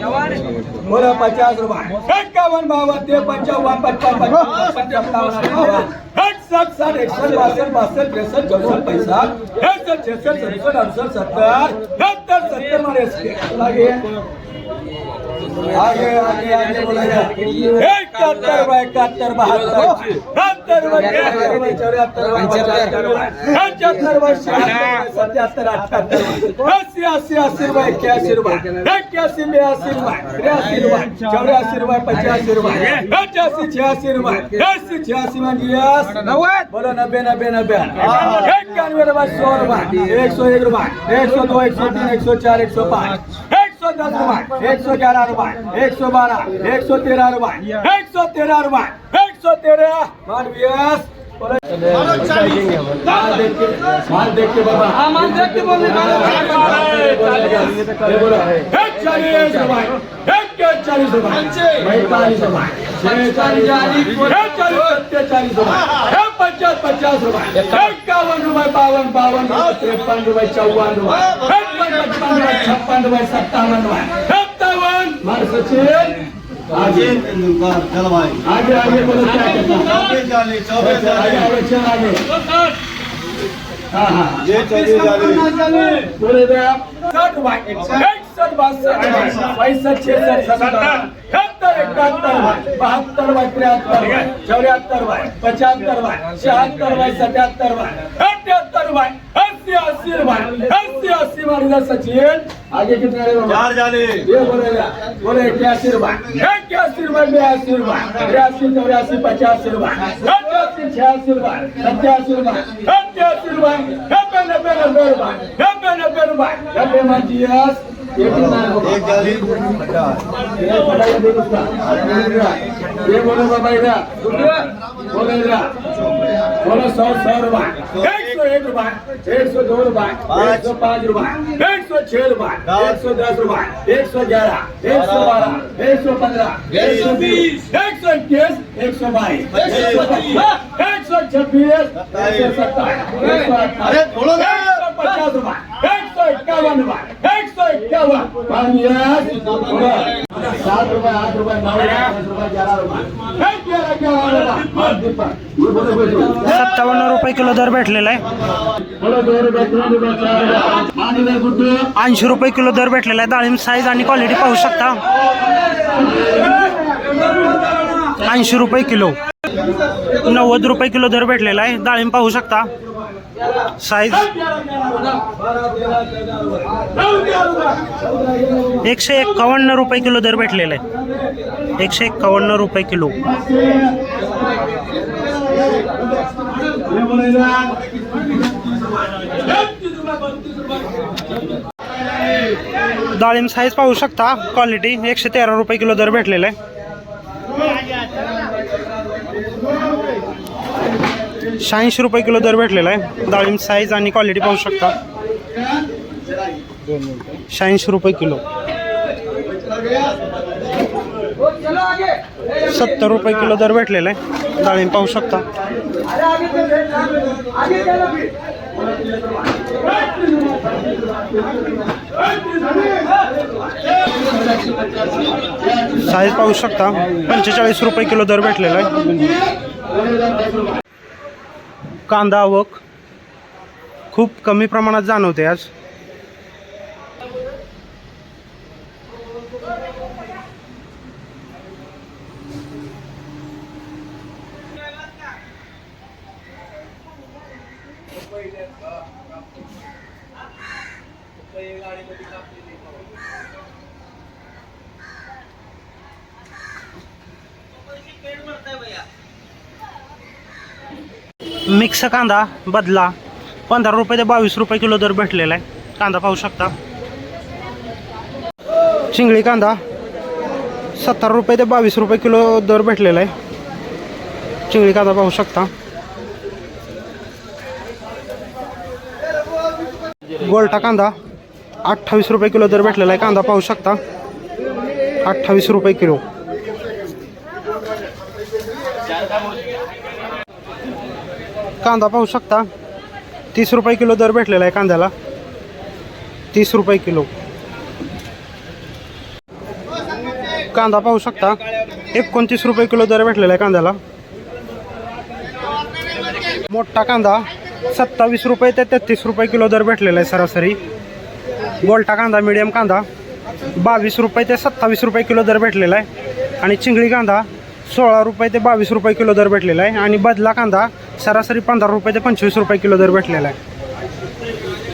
बोला पचास रुपये एकावन्न बावन्न ते पंचावन्न पंचावन्न पंचावन्न साठ साठ एकसष्ट बासष्ट बासष्ट त्रेसष्ट चौसष्ट पैसा एकसष्ट छेसष्ट सत्तर सत्तर सत्तर मारे लागेल आगे आगे आगे बोलायला एकाहत्तर बाय एकाहत्तर बहात्तर बहात्तर बाय त्र्याहत्तर बाय चौऱ्याहत्तर बाय पंच्याहत्तर बाय पंच्याहत्तर बाय शहात्तर सत्याहत्तर अठ्याहत्तर अस्सी अस्सी अस्सी रुपये एक्क्याऐंशी रुपये एक्क्याऐंशी ब्याऐंशी रुपये त्र्याऐंशी रुपये चौऱ्याऐंशी रुपये पंच्याऐंशी रुपये पंच्याऐंशी छ्याऐंशी रुपये ऐंशी छ्याऐंशी म्हणजे यस नव्वद बोलो नब्बे नब्बे नब्बे एक्क्यानवे रुपये सौ रुपये एक सौ एक रुपये एक सौ दो एक सौ तीन एक सौ चार एक सौ पाँच एक सौ दस रुपए एक सौ ग्यारह रुपए एक सौ बारह एक सौ तेरह रुपए एक सौ तेरह रुपए एक सौ तेरह। माल देख के बाबा। हाँ माल देख के बोल। चालीस रुपए चालीस रुपए पैंतालीस रुपए चालीस रुपए पचास पचास रुपए इक्यावन रुपए बावन बावन तिरपन रुपए चौवन रुपए ਦਾ ਛੱਪਨ ਦਵੇ 57 ਸਤਾਵਨ ਮਰ ਸਚੇਤ ਆਜੇ ਤੈਨੂੰ ਘਰ ਚਲਵਾਏ ਆਜੇ ਆਜੇ ਬੋਲ ਚਾਹ ਕੇ 44 44 ਆਜੇ ਆਜੇ ਚਲਾਜੇ ਹਾਂ ਹਾਂ ਇਹ 44 44 ਨਾ ਚਲੇ ਪੂਰੇ ਦੇ ਆਪ ਸਰਦਾਰ ਵਾਹਿਗੁਰੂ ਜੀ इकसठ बासठ पैंसठ छियासठ सत्तर बहत्तर बाय तिहत्तर बाय चौहत्तर बाय पचहत्तर बाय छिहत्तर बाय सतहत्तर बाय अठहत्तर बाय अस्सी अस्सी बाय अस्सी अस्सी बार इधर सचिन आगे कितने रे बाबा चार जाने ये बोलेगा बोले इक्यासी बाय इक्यासी बाय बयासी बाय तिरासी चौरासी पचासी बाय सत्यासी छियासी बाय सत्यासी बाय सत्यासी बाय नब्बे नब्बे बाय नब्बे नब्बे बाय नब्बे मंजियस एक बाबा इधर इधर बोलो सौ सौ रुपए एक सौ एक रुपए एक सौ दो रुपए एक सौ पाँच रुपए एक सौ छह रुपए एक सौ दस रुपए एक सौ ग्यारह एक सौ बारह एक सौ पंद्रह एक सौ बीस एक सौ इक्कीस एक सौ बाईस एक सौ सौ छब्बीस एक सौ सत्ताईस एक सौ पचास रुपए एक एक सौ इक्यावन सात आठ नौ दस ग्यारह सत्तावन्न रुपये किलो दर भेटलेला आहे. ऐंशी रुपये किलो दर भेटलेला आहे. डाळिंब साईज आणि क्वालिटी पाहू शकता. ऐंशी रुपये किलो. नव्वद रुपये किलो दर भेटलेला आहे. डाळिंब पाहू शकता. साईज एकशे एक्कावन्न रुपये किलो दर भेटलेला आहे. एकशे एक्कावन्न रुपये किलो. डाळिंब साईज पाहू शकता. क्वालिटी एकशे तेरा रुपये किलो दर भेटलेला आहे. शहाऐंशी रुपये किलो दर भेटलेला आहे. डाळिंब साईज आणि क्वालिटी पाहू शकता. शहाऐंशी रुपये किलो. सत्तर रुपये किलो दर भेटलेला आहे. डाळिंब पाहू शकता. साईज पाहू शकता. पंचेचाळीस रुपये किलो दर भेटलेला आहे. कांदा आवक खूप कमी प्रमाणात जाणवते आज. मिक्स कांदा बदला. पंधरा रुपये ते बावीस रुपये किलो दर भेटलेला आहे. कांदा पाहू शकता. चिंगळी कांदा सत्तर रुपये ते बावीस रुपये किलो दर भेटलेला आहे. चिंगळी कांदा पाहू शकता. गोलटा कांदा अठ्ठावीस रुपये किलो दर भेटलेला आहे. कांदा पाहू शकता. अठ्ठावीस रुपये किलो. कांदा पाहू शकता. तीस रुपये किलो दर भेटलेला आहे कांद्याला. तीस रुपये किलो. कांदा पाहू शकता. एकोणतीस रुपये किलो दर भेटलेला आहे कांद्याला. मोठा कांदा सत्तावीस रुपये ते तेहतीस रुपये किलो दर भेटलेला आहे सरासरी. गोलटा कांदा मिडियम कांदा बावीस रुपये ते सत्तावीस रुपये किलो दर भेटलेला आहे. आणि चिंगळी कांदा सोळा रुपये ते बावीस रुपये किलो दर भेटलेला आहे. आणि बदला कांदा सरासरी पंधरा रुपये ते पंचवीस रुपये किलो दर भेटलेला आहे.